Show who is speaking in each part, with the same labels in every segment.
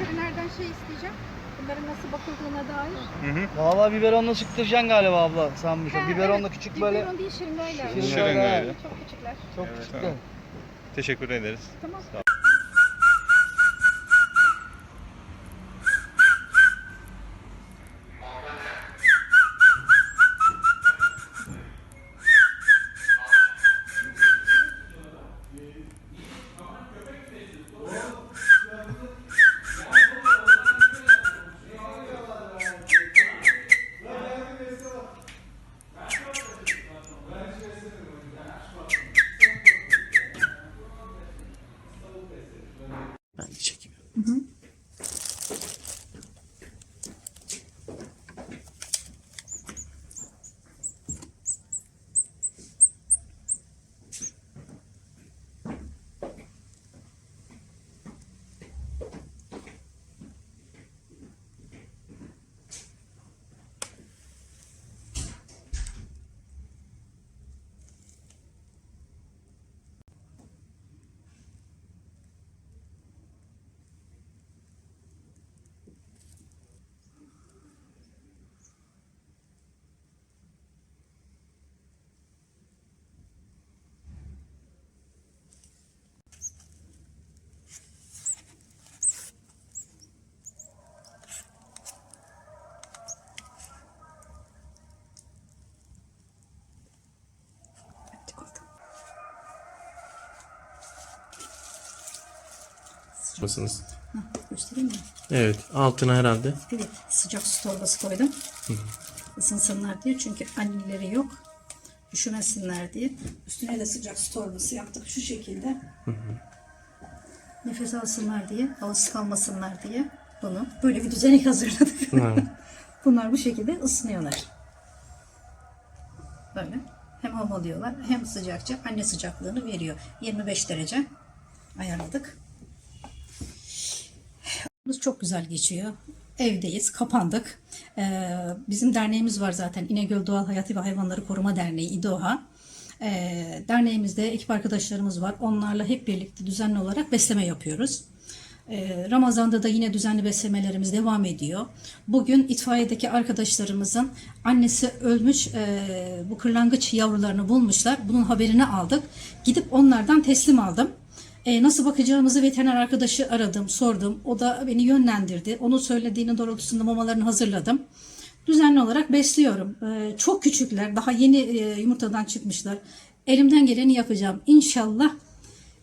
Speaker 1: veterinerden şey isteyeceğim. Bunların nasıl bakıldığına dair.
Speaker 2: Hı hı.
Speaker 3: Valla biberonla sıktıracaksın galiba abla sanmışım.
Speaker 1: Ha,
Speaker 3: Biberonla
Speaker 1: evet.
Speaker 3: küçük böyle
Speaker 1: Biberon değil şırıngayla.
Speaker 3: Şırınga.
Speaker 2: Şırıngayla.
Speaker 1: Çok küçükler.
Speaker 3: çok
Speaker 2: Evet,
Speaker 3: küçükler.
Speaker 2: tamam. Teşekkür ederiz.
Speaker 1: Tamam.
Speaker 4: Ben de çekeyim. Mısınız?
Speaker 5: Göstereyim mi?
Speaker 4: Evet. Altına herhalde.
Speaker 5: Evet, sıcak su torbası koydum. Isınsınlar diye çünkü anneleri yok. Üşümesinler diye. Üstüne de sıcak su torbası yaptık şu şekilde. Nefes alsınlar diye, havasız kalmasınlar diye bunu böyle bir düzenek hazırladık.
Speaker 4: Ha.
Speaker 5: Bunlar bu şekilde ısınıyorlar. Böyle. Hem havalıyorlar hem sıcakça anne sıcaklığını veriyor. 25 derece ayarladık. Biz çok güzel geçiyor. Evdeyiz, kapandık. Ee, bizim derneğimiz var zaten. İnegöl Doğal Hayatı ve Hayvanları Koruma Derneği İDOHA. Ee, derneğimizde ekip arkadaşlarımız var. Onlarla hep birlikte düzenli olarak besleme yapıyoruz. Ee, Ramazan'da da yine düzenli beslemelerimiz devam ediyor. Bugün itfaiyedeki arkadaşlarımızın annesi ölmüş ee, bu kırlangıç yavrularını bulmuşlar. Bunun haberini aldık. Gidip onlardan teslim aldım. E, nasıl bakacağımızı veteriner arkadaşı aradım, sordum. O da beni yönlendirdi. Onun söylediğinin doğrultusunda mamalarını hazırladım. Düzenli olarak besliyorum. E, çok küçükler, daha yeni e, yumurtadan çıkmışlar. Elimden geleni yapacağım. İnşallah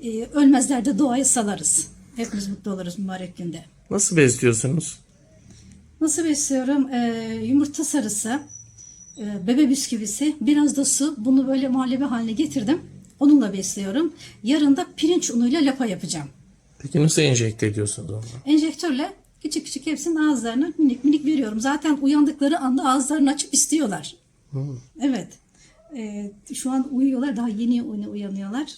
Speaker 5: e, ölmezler de doğaya salarız. Hepimiz mutlu oluruz mübarek günde.
Speaker 4: Nasıl besliyorsunuz?
Speaker 5: Nasıl besliyorum? E, yumurta sarısı, e, bebe bisküvisi, biraz da su. Bunu böyle muhallebi haline getirdim. Onunla besliyorum. Yarın da pirinç unuyla lapa yapacağım.
Speaker 4: Peki nasıl enjekte ediyorsunuz onu?
Speaker 5: Enjektörle küçük küçük hepsinin ağızlarına minik minik veriyorum. Zaten uyandıkları anda ağızlarını açıp istiyorlar. Evet. Ee, şu an uyuyorlar. Daha yeni uy- uyanıyorlar.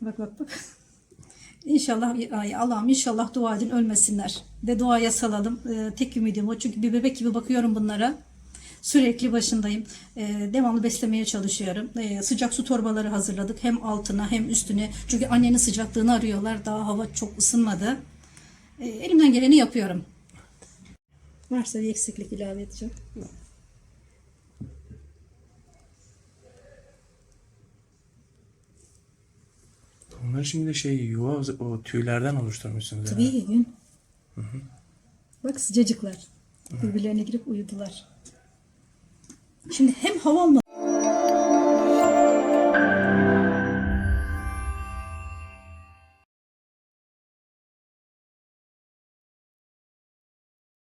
Speaker 5: Bak bak bak. İnşallah Allah'ım inşallah dua edin ölmesinler. De duaya salalım. Ee, tek ümidim o. Çünkü bir bebek gibi bakıyorum bunlara. Sürekli başındayım. Ee, devamlı beslemeye çalışıyorum. Ee, sıcak su torbaları hazırladık. Hem altına hem üstüne. Çünkü annenin sıcaklığını arıyorlar. Daha hava çok ısınmadı. Ee, elimden geleni yapıyorum. Varsa bir eksiklik ilave edeceğim.
Speaker 4: Onlar şimdi şey yuva o tüylerden oluşturmuşsunuz.
Speaker 5: Tabii
Speaker 4: herhalde.
Speaker 5: gün. Bak sıcacıklar. Birbirlerine girip uyudular. Şimdi hem hava